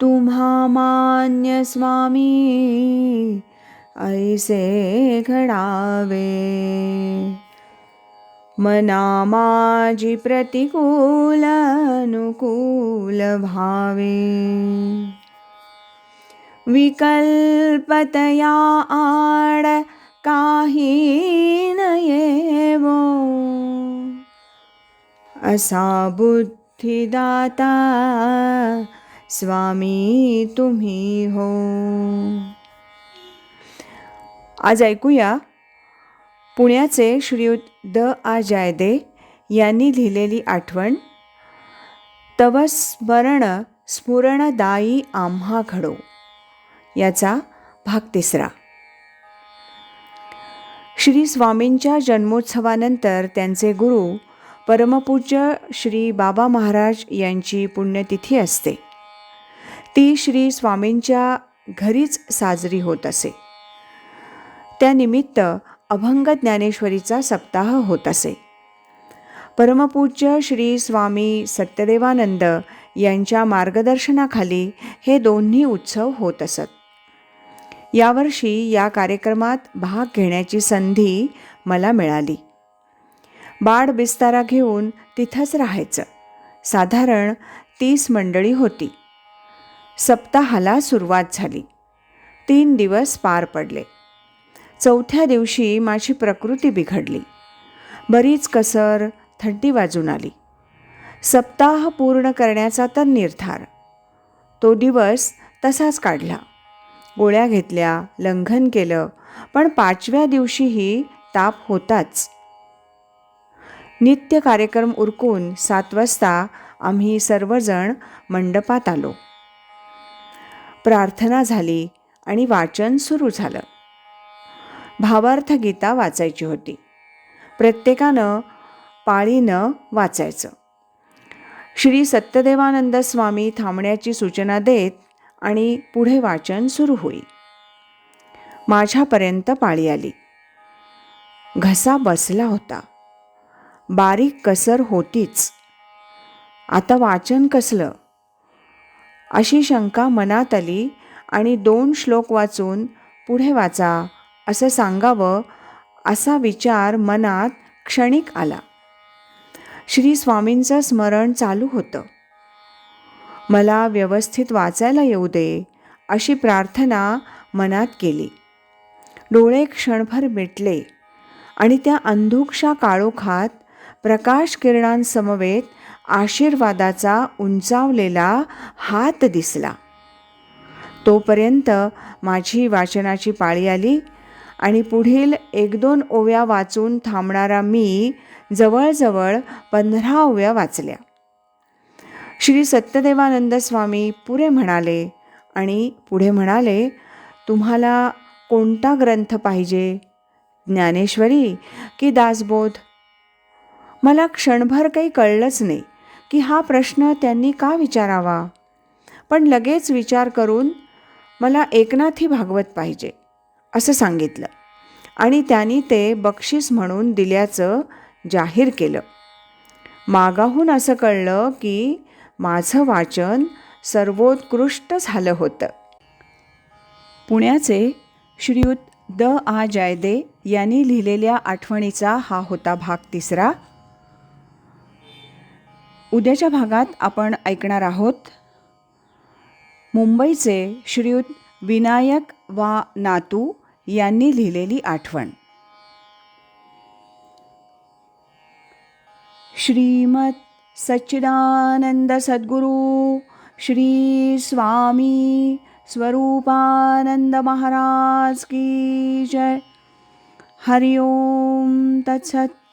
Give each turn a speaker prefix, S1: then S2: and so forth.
S1: तुम्हा मान्य स्वामी माझी प्रतिकूल अनुकूल भावे विकल्पतया आड काही नयेवो असा बुद्धिदाता स्वामी तुम्ही हो. आज ऐकूया पुण्याचे श्रीयुत द आ जायदे यांनी लिहिलेली आठवण तव स्मरण स्मरणदायी आम्हा घडो याचा भाग तिसरा. श्री स्वामींच्या जन्मोत्सवानंतर त्यांचे गुरु परमपूज्य श्री बाबा महाराज यांची पुण्यतिथी असते. ती श्री स्वामींच्या घरीच साजरी होत असे. त्यानिमित्त अभंग ज्ञानेश्वरीचा सप्ताह होत असे. परमपूज्य श्री स्वामी सत्यदेवानंद यांच्या मार्गदर्शनाखाली हे दोन्ही उत्सव होत असत. यावर्षी या कार्यक्रमात भाग घेण्याची संधी मला मिळाली. बाड बिस्तारा घेऊन तिथंच राहायचं. साधारण तीस मंडळी होती. सप्ताहाला सुरुवात झाली. तीन दिवस पार पडले. चौथ्या दिवशी माझी प्रकृती बिघडली. बरीच कसर थंडी वाजून आली. सप्ताह पूर्ण करण्याचा तर निर्धार. तो दिवस तसाच काढला. गोळ्या घेतल्या लंघन केलं पण पाचव्या दिवशीही ताप होताच. नित्य कार्यक्रम उरकून सात वाजता आम्ही सर्वजण मंडपात आलो. प्रार्थना झाली आणि वाचन सुरू झालं. भावार्थ गीता वाचायची होती. प्रत्येकानं पाळीनं वाचायचं. श्री सत्यदेवानंद स्वामी थांबण्याची सूचना देत आणि पुढे वाचन सुरू होई. माझ्यापर्यंत पाळी आली. घसा बसला होता. बारीक कसर होतीच. आता वाचन कसलं? अशी शंका मनात आली आणि दोन श्लोक वाचून पुढे वाचा असं सांगावं असा विचार मनात क्षणिक आला. श्री स्वामींचं स्मरण चालू होतं. मला व्यवस्थित वाचायला येऊ दे अशी प्रार्थना मनात केली. डोळे क्षणभर मिटले आणि त्या अंधुकशा काळोखात प्रकाश किरणांसमवेत आशीर्वादाचा उंचावलेला हात दिसला. तोपर्यंत माझी वाचनाची पाळी आली आणि पुढील एक दोन ओव्या वाचून थांबणारा मी जवळजवळ पंधरा ओव्या वाचल्या. श्री सत्यदेवानंद स्वामी पुरे म्हणाले आणि पुढे म्हणाले तुम्हाला कोणता ग्रंथ पाहिजे? ज्ञानेश्वरी की दासबोध? मला क्षणभर काही कळलंच नाही. की हा प्रश्न त्यांनी का विचारावा? पण लगेच विचार करून मला एकनाथी भागवत पाहिजे असं सांगितलं. आणि त्यांनी ते बक्षीस म्हणून दिल्याचं जाहीर केलं. मागाहून असं कळलं की माझं वाचन सर्वोत्कृष्ट झालं होतं. पुण्याचे श्रीयुत द आ जायदे यांनी लिहिलेल्या आठवणीचा हा होता भाग तिसरा. उद्याच्या भागात आपण ऐकणार आहोत मुंबईचे श्रीयुत विनायक वा नातू यांनी लिहिलेली आठवण. श्रीमत सच्चिदानंद सद्गुरू श्री स्वामी स्वरूपानंद महाराज की जय. हरिओम तत्सत.